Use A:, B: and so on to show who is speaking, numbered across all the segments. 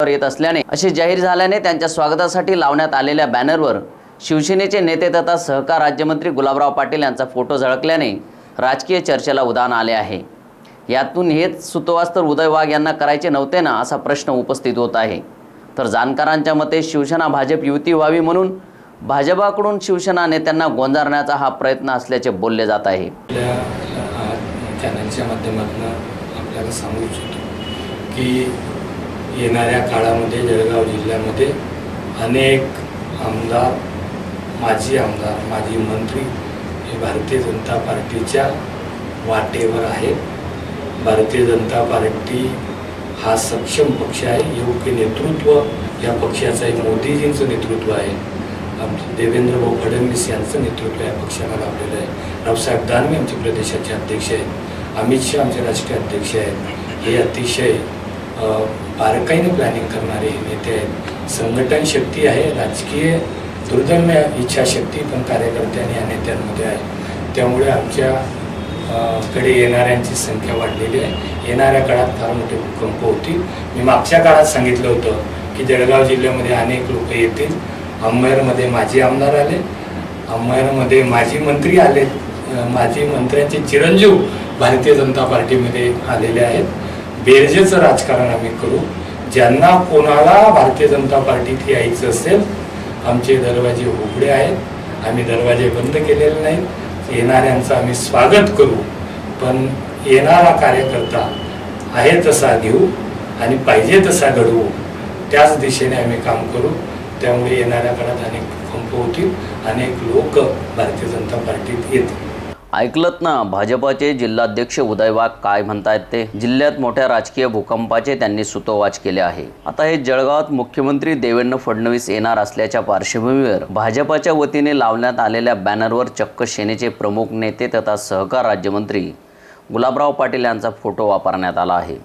A: वर येत असल्याने असे जाहीर झाल्याने त्यांच्या स्वागतासाठी लावण्यात आलेल्या बॅनरवर शिवसेनेचे नेते तथा सहकार राज्यमंत्री गुलाबराव पाटील यांचा फोटो झळकल्याने राजकीय चर्चेला उधाण आले आहे. यातून हेच सुतोवास तर उदय वाघ यांना करायचे नव्हते ना असा प्रश्न उपस्थित होत आहे. तर जाणकारांच्या मते शिवसेना भाजप युती व्हावी म्हणून भाजपाकडून शिवसेना नेत्यांना गोंजारण्याचा हा प्रयत्न असल्याचे बोलले जात आहे.
B: चॅनलच्या माध्यमातून आपल्याला सांगू इच्छितो की येणाऱ्या काळामध्ये जळगाव जिल्ह्यामध्ये अनेक आमदार माजी आमदार माजी मंत्री हे भारतीय जनता पार्टीच्या वाटेवर आहेत. भारतीय जनता पार्टी हा सक्षम पक्ष आहे योग्य नेतृत्व या पक्षाचं आहे मोदीजींचं नेतृत्व आहे. आमचे देवेंद्र भाऊ फडणवीस यांचं नेतृत्व या पक्षाला लाभलेलं आहे. रावसाहेब दानवे आमचे प्रदेशाचे अध्यक्ष आहेत. अमित शहा आमचे राष्ट्रीय अध्यक्ष आहेत. हे अतिशय बारकाईने प्लॅनिंग करणारे नेते आहेत. संघटन शक्ती आहे राजकीय दुर्दम्य इच्छाशक्ती पण कार्यकर्त्यांनी या नेत्यांमध्ये आहे. त्यामुळे आमच्या कडे येणाऱ्यांची संख्या वाढलेली आहे. येणाऱ्या काळात फार मोठे भूकंप होतील. मी मागच्या काळात सांगितलं होतं की जळगाव जिल्ह्यामध्ये अनेक लोक येतील. अंबेरमध्ये माजी आमदार आले. अंबेरमध्ये माजी मंत्री आले. माजी मंत्र्यांचे चिरंजीव भारतीय जनता पार्टीमध्ये आलेले आहेत. बेरजेचं राजकारण आम्ही करू. ज्यांना कोणाला भारतीय जनता पार्टीत यायचं असेल आमचे दरवाजे उघडे आहेत. आम्ही दरवाजे बंद केलेले नाहीत. येणाऱ्यांचं आम्ही स्वागत करू. पण येणारा कार्यकर्ता आहे तसा घेऊ आणि पाहिजे तसा घडवू. त्याच दिशेने आम्ही काम करू. त्यामुळे येणाऱ्या काळात अनेक भूकंप होतील. अनेक लोक भारतीय जनता पार्टीत येतील.
A: ऐकलत ना भाजपाचे जिल्हाध्यक्ष उदय वाघ काय म्हणतायत ते? जिल्ह्यात मोठ्या राजकीय भूकंपाचे त्यांनी सुतोवाच केले आहे. आता हे जळगावात मुख्यमंत्री देवेंद्र फडणवीस येणार असल्याच्या पार्श्वभूमीवर भाजपाच्या वतीने लावण्यात आलेल्या बॅनरवर चक्क सेनेचे प्रमुख नेते तथा सहकार राज्यमंत्री गुलाबराव पाटील यांचा फोटो वापरण्यात आला आहे.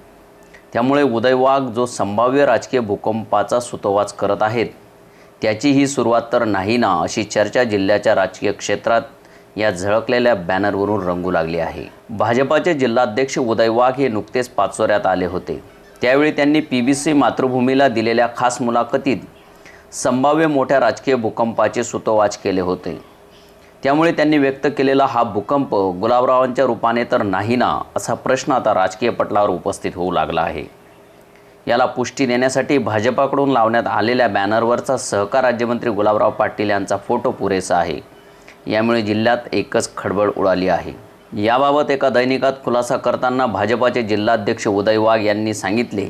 A: त्यामुळे उदय वाघ जो संभाव्य राजकीय भूकंपाचा सुतोवाच करत आहेत त्याची ही सुरुवात तर नाही ना अशी चर्चा जिल्ह्याच्या राजकीय क्षेत्रात या झळकलेल्या बॅनरवरून रंगू लागली आहे. भाजपाचे जिल्हाध्यक्ष उदय वाघ हे नुकतेच पाचोऱ्यात आले होते. त्यावेळी त्यांनी पी बी सी मातृभूमीला दिलेल्या खास मुलाखतीत संभाव्य मोठ्या राजकीय भूकंपाचे सुतोवाच केले होते. त्यामुळे त्यांनी व्यक्त केलेला हा भूकंप गुलाबरावांच्या रूपाने तर नाही ना असा प्रश्न आता राजकीय पटलावर उपस्थित होऊ लागला आहे. याला पुष्टी देण्यासाठी भाजपाकडून लावण्यात आलेल्या बॅनरवरचा सहकार राज्यमंत्री गुलाबराव पाटील यांचा फोटो पुरेसा आहे. यामुळे जिल्ह्यात एकच खळबळ उडाली आहे. याबाबत एका दैनिकात खुलासा करताना भाजपाचे जिल्हाध्यक्ष उदय वाघ यांनी सांगितले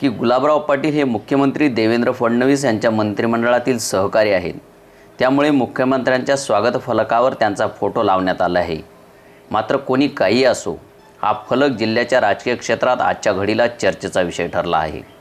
A: की गुलाबराव पाटील हे मुख्यमंत्री देवेंद्र फडणवीस यांच्या मंत्रिमंडळातील सहकारी आहेत. त्यामुळे मुख्यमंत्र्यांच्या स्वागत फलकावर त्यांचा फोटो लावण्यात आला आहे. मात्र कोणी काही असो हा फलक जिल्ह्याच्या राजकीय क्षेत्रात आजच्या घडीला चर्चेचा विषय ठरला आहे.